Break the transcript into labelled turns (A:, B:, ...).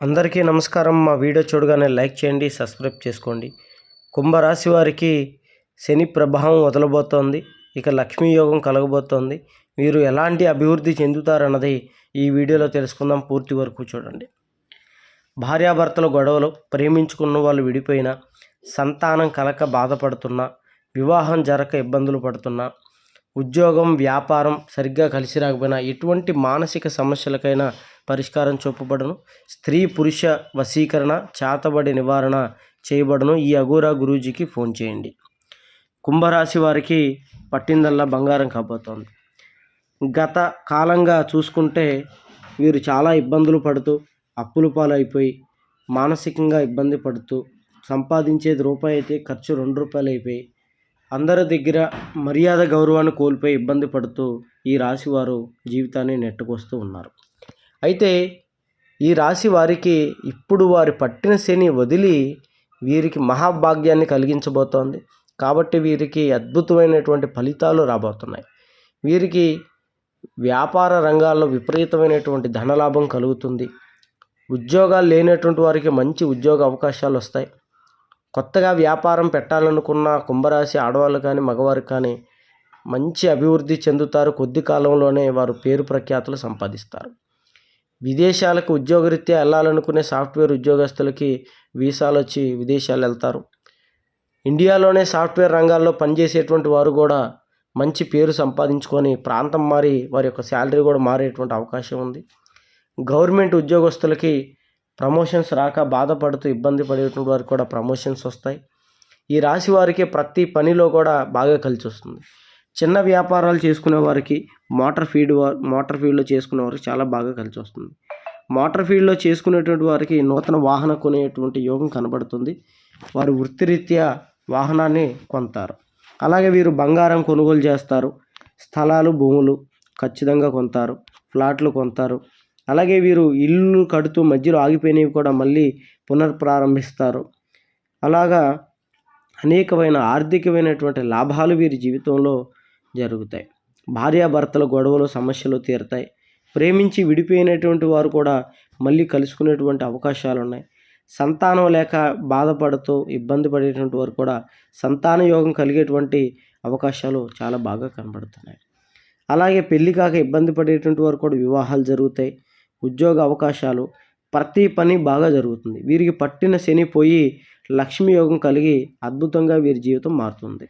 A: అందరికీ నమస్కారం. మా వీడియో చూడగానే లైక్ చేయండి సబ్స్క్రైబ్ చేసుకోండి. కుంభరాశి వారికి శని ప్రభావం వదలబోతోంది. ఇక లక్ష్మీ యోగం కలగబోతోంది. మీరు ఎలాంటి అభివృద్ధి చెందుతారన్నది ఈ వీడియోలో తెలుసుకుందాం. పూర్తి వరకు చూడండి. భార్యాభర్తల గొడవలు ప్రేమించుకున్న వాళ్ళు విడిపోయినా సంతానం కలక బాధపడుతున్నా వివాహం జరక ఇబ్బందులు పడుతున్నా ఉద్యోగం వ్యాపారం సరిగ్గా కలిసి రాకపోయినా ఎటువంటి మానసిక సమస్యలకైనా పరిష్కారం చూపబడును. స్త్రీ పురుష వశీకరణ చేతబడి నివారణ చేయబడును. ఈ అఘోరా గురూజీకి ఫోన్ చేయండి. కుంభరాశి వారికి పట్టిందల్లా బంగారం కాబోతోంది. గత కాలంగా చూసుకుంటే వీరు చాలా ఇబ్బందులు పడుతూ అప్పులు పాలైపోయి మానసికంగా ఇబ్బంది పడుతూ సంపాదించేది రూపాయి అయితే ఖర్చు రెండు రూపాయలు అయిపోయి అందరి దగ్గర మర్యాద గౌరవాన్ని కోల్పోయి ఇబ్బంది పడుతూ ఈ రాశి వారు జీవితాన్ని నెట్టుకొస్తూ ఉన్నారు. అయితే ఈ రాశి వారికి ఇప్పుడు వారి పట్టిన శని వదిలి వీరికి మహాభాగ్యాన్ని కలిగించబోతోంది. కాబట్టి వీరికి అద్భుతమైనటువంటి ఫలితాలు రాబోతున్నాయి. వీరికి వ్యాపార రంగాల్లో విపరీతమైనటువంటి ధనలాభం కలుగుతుంది. ఉద్యోగాలు లేనటువంటి వారికి మంచి ఉద్యోగ అవకాశాలు వస్తాయి. కొత్తగా వ్యాపారం పెట్టాలనుకున్న కుంభరాశి ఆడవాళ్ళు కానీ మగవారు కానీ మంచి అభివృద్ధి చెందుతారు. కొద్ది కాలంలోనే వారు పేరు ప్రఖ్యాతులు సంపాదిస్తారు. విదేశాలకు ఉద్యోగరీత్యా వెళ్ళాలనుకునే సాఫ్ట్వేర్ ఉద్యోగస్తులకి వీసాలు వచ్చి విదేశాలు వెళ్తారు ఇండియాలోనే సాఫ్ట్వేర్ రంగాల్లో పనిచేసేటువంటి వారు కూడా మంచి పేరు సంపాదించుకొని ప్రాంతం మారి వారి యొక్క శాలరీ కూడా మారేటువంటి అవకాశం ఉంది. గవర్నమెంట్ ఉద్యోగస్తులకి ప్రమోషన్స్ రాక బాధపడుతూ ఇబ్బంది పడేటువంటి వారికి కూడా ప్రమోషన్స్ వస్తాయి. ఈ రాశి వారికి ప్రతి పనిలో కూడా బాగా కలిసి వస్తుంది చిన్న వ్యాపారాలు చేసుకునే వారికి మోటార్ ఫీడ్ మోటార్ ఫీల్డ్లో చేసుకునే వారికి చాలా బాగా కలిసి వస్తుంది. మోటార్ ఫీల్డ్లో చేసుకునేటువంటి వారికి నూతన వాహన కొనేటువంటి యోగం కనబడుతుంది. వారు వృత్తిరీత్యా వాహనాన్ని కొంటారు అలాగే వీరు బంగారం కొనుగోలు చేస్తారు. స్థలాలు భూములు ఖచ్చితంగా కొంటారు ఫ్లాట్లు కొంటారు అలాగే వీరు ఇల్లు కడుతూ మధ్యలో ఆగిపోయినవి కూడా మళ్ళీ పునర్ప్రారంభిస్తారు. అలాగా అనేకమైన ఆర్థికమైనటువంటి లాభాలు వీరి జీవితంలో జరుగుతాయి. భార్యాభర్తల గొడవలు సమస్యలు తీరుతాయి. ప్రేమించి విడిపోయినటువంటి వారు కూడా మళ్ళీ కలుసుకునేటువంటి అవకాశాలు ఉన్నాయి సంతానం లేక బాధపడుతూ ఇబ్బంది పడేటువంటి వారు కూడా సంతాన యోగం కలిగేటువంటి అవకాశాలు చాలా బాగా కనబడుతున్నాయి. అలాగే పెళ్ళి కాక ఇబ్బంది పడేటువంటి వారు కూడా వివాహాలు జరుగుతాయి. ఉద్యోగ అవకాశాలు ప్రతి పని బాగా జరుగుతుంది. వీరికి పట్టిన శని పోయి లక్ష్మీ యోగం కలిగి అద్భుతంగా వీరి జీవితం మారుతుంది.